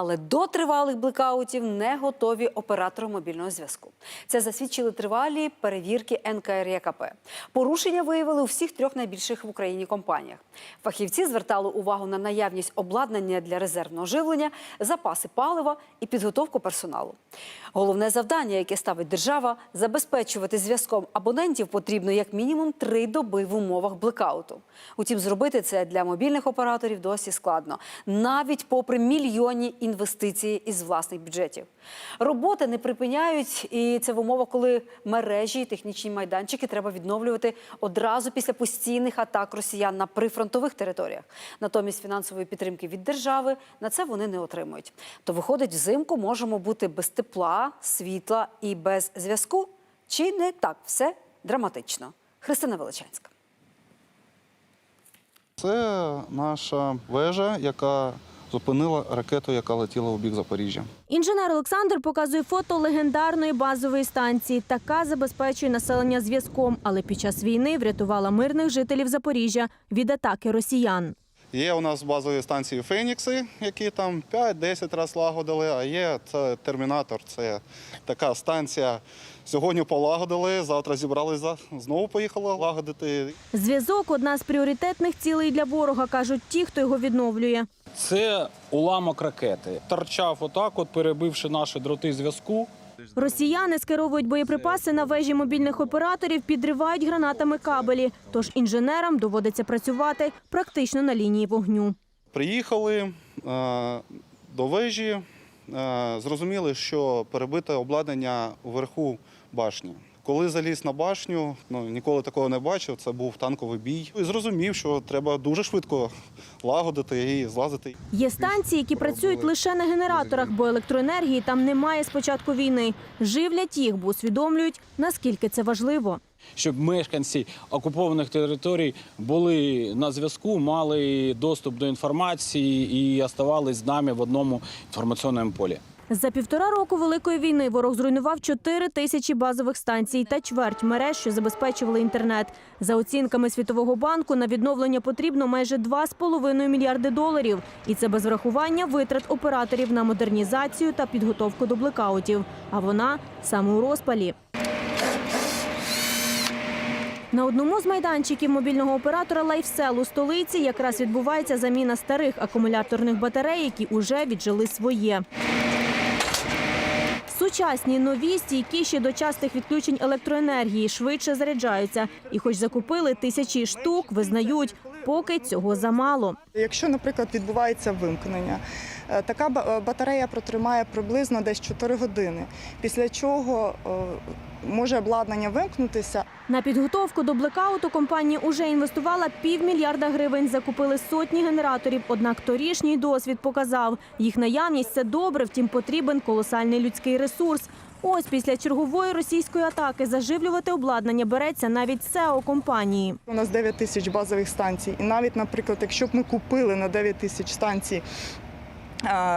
Але до тривалих блекаутів не готові оператори мобільного зв'язку. Це засвідчили тривалі перевірки НКРЄКП. Порушення виявили у всіх трьох найбільших в Україні компаніях. Фахівці звертали увагу на наявність обладнання для резервного живлення, запаси палива і підготовку персоналу. Головне завдання, яке ставить держава, забезпечувати зв'язком абонентів потрібно як мінімум три доби в умовах блекауту. Утім, зробити це для мобільних операторів досі складно, навіть попри мільйонні інвестиції із власних бюджетів. Роботи не припиняють, і це в умовах, коли мережі і технічні майданчики треба відновлювати одразу після постійних атак росіян на прифронтових територіях. Натомість фінансової підтримки від держави на це вони не отримують. То виходить, взимку можемо бути без тепла, світла і без зв'язку. Чи не так все драматично? Христина Величанська. Це наша вежа, яка зупинила ракету, яка летіла у бік Запоріжжя. Інженер Олександр показує фото легендарної базової станції. Така забезпечує населення зв'язком, але під час війни врятувала мирних жителів Запоріжжя від атаки росіян. Є у нас базові станції Фенікси, які там 5-10 разів лагодили, а є це термінатор, це така станція. Сьогодні полагодили, завтра зібралися, знову поїхали лагодити. Зв'язок одна з пріоритетних цілей для ворога, кажуть ті, хто його відновлює. Це уламок ракети. Торчав отак, от перебивши наші дроти зв'язку. Росіяни скеровують боєприпаси на вежі мобільних операторів, підривають гранатами кабелі. Тож інженерам доводиться працювати практично на лінії вогню. Приїхали е, до вежі, е, зрозуміли, що перебите обладнання вверху башні. Коли заліз на башню, ну ніколи такого не бачив. Це був танковий бій. І зрозумів, що треба дуже швидко лагодити і злазити. Є станції, які працюють лише на генераторах, бо електроенергії там немає з початку війни. Живлять їх, бо усвідомлюють, наскільки це важливо. Щоб мешканці окупованих територій були на зв'язку, мали доступ до інформації і оставались з нами в одному інформаційному полі. За півтора року великої війни ворог зруйнував 4 тисячі базових станцій та чверть мереж, що забезпечували інтернет. За оцінками Світового банку на відновлення потрібно майже 2,5 мільярди доларів. І це без врахування витрат операторів на модернізацію та підготовку до блекаутів. А вона саме у розпалі. На одному з майданчиків мобільного оператора Лайфсел у столиці якраз відбувається заміна старих акумуляторних батарей, які уже віджили своє. Сучасні нові стійкі ще до частих відключень електроенергії швидше заряджаються. І, хоч закупили тисячі штук, визнають, поки цього замало. Якщо, наприклад, відбувається вимкнення, е, така е, батарея протримає приблизно десь 4 години, після чого е, може обладнання вимкнутися, На підготовку до блекауту компанія уже інвестувала півмільярда гривень, закупили сотні генераторів. Однак торішній досвід показав, їх наявність це добре, втім потрібен колосальний людський ресурс. Ось після чергової російської атаки заживлювати обладнання береться навіть СЕО компанії. у нас 9 тисяч базових станцій. І навіть, наприклад, якщо б ми купили на 9 тисяч станцій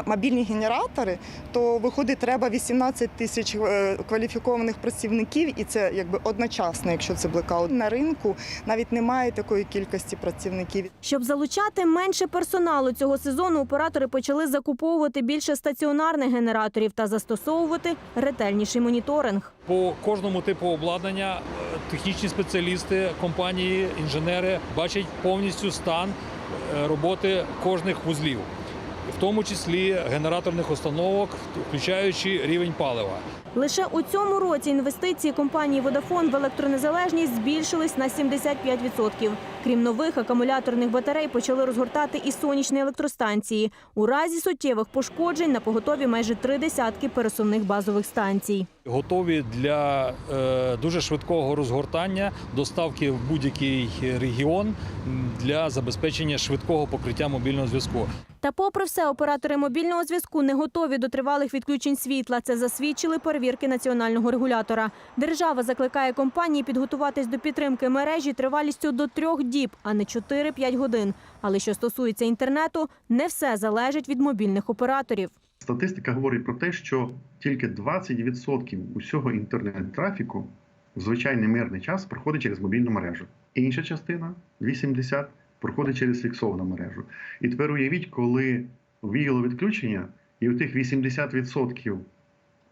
мобільні генератори, то виходить, треба 18 тисяч е, кваліфікованих працівників, і це якби одночасно, якщо це блекаут. На ринку навіть немає такої кількості працівників. Щоб залучати менше персоналу цього сезону, оператори почали закуповувати більше стаціонарних генераторів та застосовувати ретельніший моніторинг. По кожному типу обладнання е, технічні спеціалісти, компанії, інженери бачать повністю стан е, роботи кожних вузлів, тому числі генераторних установок, включаючи рівень палива. Лише у цьому році інвестиції компанії Водафон в електронезалежність збільшились на 75%. Крім нових акумуляторних батарей, почали розгортати і сонячні електростанції. У разі суттєвих пошкоджень на поготові майже три десятки пересувних базових станцій. Готові для е, дуже швидкого розгортання, доставки в будь-який регіон для забезпечення швидкого покриття мобільного зв'язку. Та, попри все, оператори мобільного зв'язку не готові до тривалих відключень світла. Це засвідчили перевірки національного регулятора. Держава закликає компанії підготуватись до підтримки мережі тривалістю до трьох діб, а не 4-5 годин. Але що стосується інтернету, не все залежить від мобільних операторів. Статистика говорить про те, що тільки 20% усього інтернет-трафіку в звичайний мирний час проходить через мобільну мережу. Інша частина 80% проходить через фіксовану мережу. І тепер уявіть, коли віяло відключення, І у тих 80%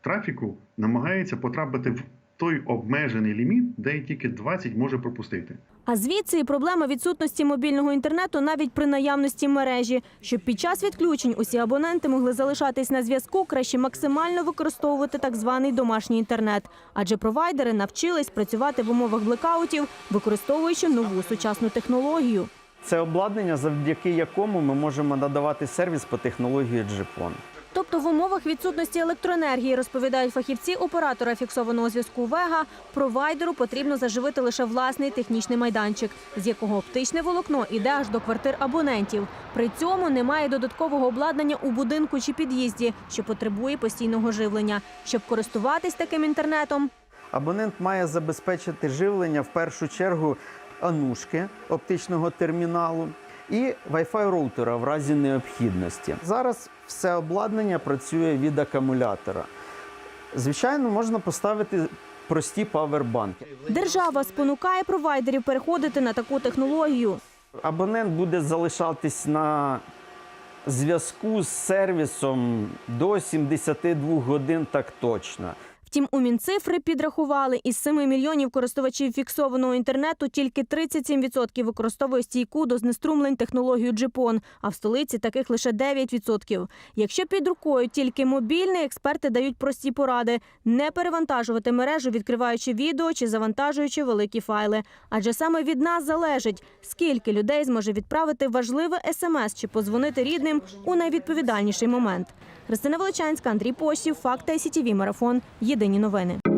трафіку намагається потрапити в той обмежений ліміт, де тільки 20 може пропустити. А звідси і проблема відсутності мобільного інтернету навіть при наявності мережі. Щоб під час відключень усі абоненти могли залишатись на зв'язку, краще максимально використовувати так званий домашній інтернет. Адже провайдери навчились працювати в умовах блекаутів, використовуючи нову сучасну технологію. Це обладнання, завдяки якому ми можемо надавати сервіс по технології GPON. Тобто в умовах відсутності електроенергії, розповідають фахівці оператора фіксованого зв'язку Вега, провайдеру потрібно заживити лише власний технічний майданчик, з якого оптичне волокно іде аж до квартир абонентів. При цьому немає додаткового обладнання у будинку чи під'їзді, що потребує постійного живлення. Щоб користуватись таким інтернетом, Абонент має забезпечити живлення в першу чергу анушки оптичного терміналу і Wi-Fi роутера в разі необхідності. Зараз все обладнання працює від акумулятора. Звичайно, можна поставити прості павербанки. держава спонукає провайдерів переходити на таку технологію. Абонент буде залишатись на зв'язку з сервісом до 72 годин так точно. Втім, у Мінцифри підрахували, із 7 мільйонів користувачів фіксованого інтернету тільки 37% використовує стійку до знеструмлень технологію GPON, а в столиці таких лише 9%. Якщо під рукою тільки мобільний, експерти дають прості поради – не перевантажувати мережу, відкриваючи відео чи завантажуючи великі файли. Адже саме від нас залежить, скільки людей зможе відправити важливе смс чи позвонити рідним у найвідповідальніший момент. Христина Величанська, Андрій Посів, Факти СІТІВІ Марафон. Єдині новини.